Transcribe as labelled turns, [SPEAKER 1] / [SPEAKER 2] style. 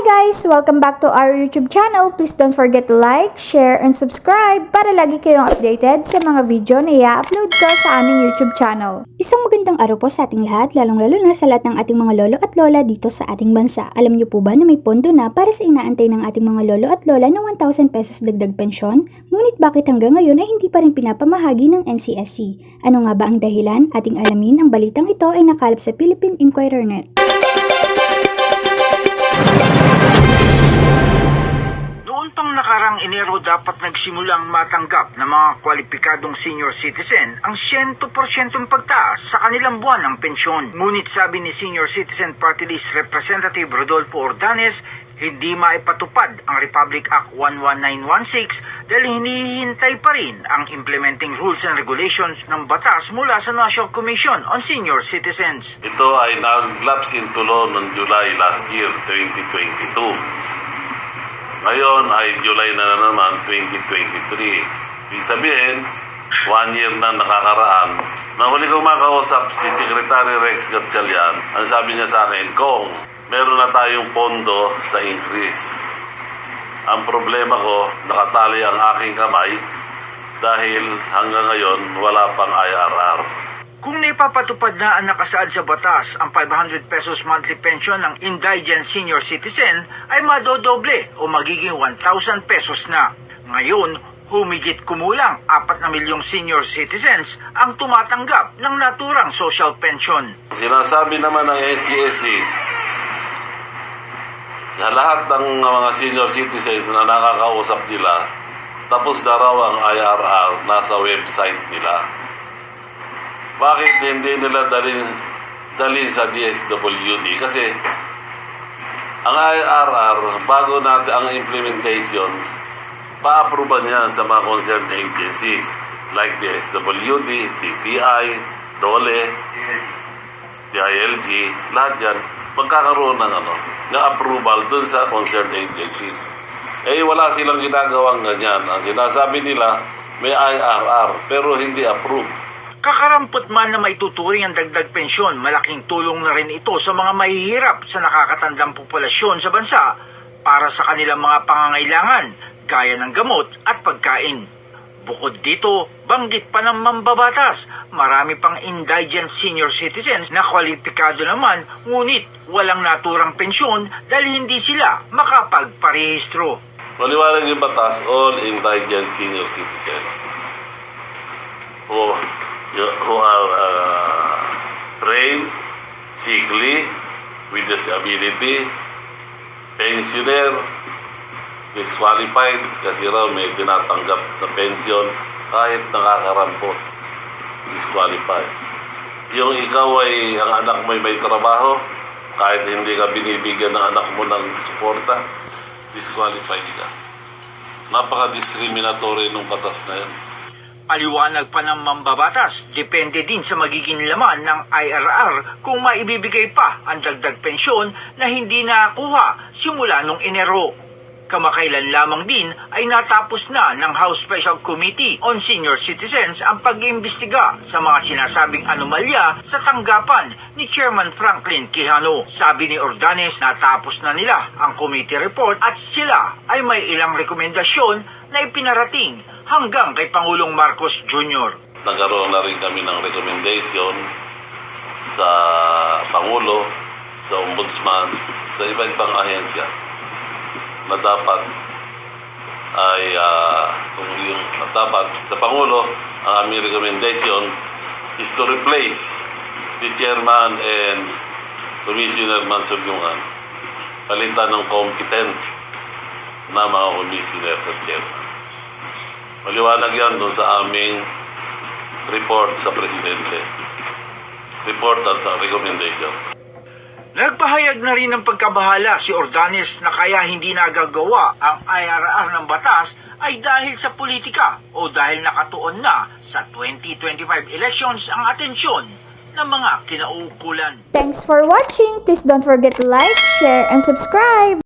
[SPEAKER 1] guys! Welcome back to our YouTube channel. Please don't forget to like, share, and subscribe para lagi kayong updated sa mga video na i-upload ko sa aming YouTube channel. Isang magandang araw po sa ating lahat, lalong-lalo na sa lahat ng ating mga lolo at lola dito sa ating bansa. Alam niyo po ba na may pondo na para sa inaantay ng ating mga lolo at lola na 1,000 pesos dagdag pensyon? Ngunit bakit hanggang ngayon ay hindi pa rin pinapamahagi ng NCSC? Ano nga ba ang dahilan? Ating alamin, ang balitang ito ay nakalap sa Philippine Inquirer Net.
[SPEAKER 2] Noon pang nakarang Enero dapat nagsimulang matanggap ng mga kwalipikadong senior citizen ang 100% pagtaas sa kanilang buwan ng pensyon. Ngunit sabi ni Senior Citizen Party List Representative Rodolfo Ordanes, hindi maipatupad ang Republic Act 11916 dahil hinihintay pa rin ang implementing rules and regulations ng batas mula sa National Commission on Senior Citizens.
[SPEAKER 3] Ito ay nag-lapse into law noong July last year, 2022. Ngayon ay July na, na naman, 2023. Ibig sabihin, one year na nakakaraan. Nahuli ko makausap si Secretary Rex Gatchalian, ang sabi niya sa akin, Kung meron na tayong pondo sa increase. Ang problema ko, nakatali ang aking kamay dahil hanggang ngayon wala pang IRR.
[SPEAKER 2] Kung naipapatupad na ang nakasaad sa batas ang 500 pesos monthly pension ng indigent senior citizen ay madodoble o magiging 1,000 pesos na. Ngayon, humigit kumulang 4 na milyong senior citizens ang tumatanggap ng naturang social pension.
[SPEAKER 3] Sinasabi naman ng NCSC sa lahat ng mga senior citizens na nakakausap nila, tapos na raw ang IRR nasa website nila. Bakit hindi nila dalhin, dalhin sa DSWD? Kasi ang IRR, bago natin ang implementation, pa-approval niya sa mga concerned agencies like DSWD, DTI, DOLE, DILG, lahat yan, magkakaroon ng ano, ng approval dun sa concerned agencies. Eh, wala silang ginagawang ganyan. Ang sinasabi nila, may IRR, pero hindi approved.
[SPEAKER 2] Kakarampot man na maituturing ang dagdag pensyon, malaking tulong na rin ito sa mga mahihirap sa nakakatandang populasyon sa bansa para sa kanilang mga pangangailangan gaya ng gamot at pagkain. Bukod dito, banggit pa ng mambabatas, marami pang indigent senior citizens na kwalipikado naman ngunit walang naturang pensyon dahil hindi sila makapagparehistro.
[SPEAKER 3] Maliwanag yung batas, all indigent senior citizens who, who are uh, frail, sickly, with disability, pensioner, disqualified kasi raw may tinatanggap na pension kahit nakakarampot, disqualified. Yung ikaw ay, ang anak mo ay may trabaho, kahit hindi ka binibigyan ng anak mo ng suporta, disqualified ka. Napaka-discriminatory nung batas na yan.
[SPEAKER 2] Paliwanag pa ng mambabatas, depende din sa magiging laman ng IRR kung maibibigay pa ang dagdag pensyon na hindi nakakuha simula nung Enero. Kamakailan lamang din ay natapos na ng House Special Committee on Senior Citizens ang pag-iimbestiga sa mga sinasabing anomalya sa tanggapan ni Chairman Franklin Quijano. Sabi ni Ordanes natapos na nila ang committee report at sila ay may ilang rekomendasyon na ipinarating hanggang kay Pangulong Marcos Jr.
[SPEAKER 3] Nagkaroon na rin kami ng recommendation sa Pangulo, sa Ombudsman, sa iba't ibang ahensya na dapat ay kung yung dapat sa Pangulo ang aming recommendation is to replace the chairman and commissioner Mansulyungan palitan ng competent na mga commissioners at chairman. Maliwanag yan doon sa aming report sa Presidente. Report at uh, recommendation.
[SPEAKER 2] Nagpahayag na rin ng pagkabahala si Ordanes na kaya hindi nagagawa ang IRR ng batas ay dahil sa politika o dahil nakatuon na sa 2025 elections ang atensyon ng mga kinauukulan.
[SPEAKER 1] Thanks for watching! Please don't forget to like, share, and subscribe!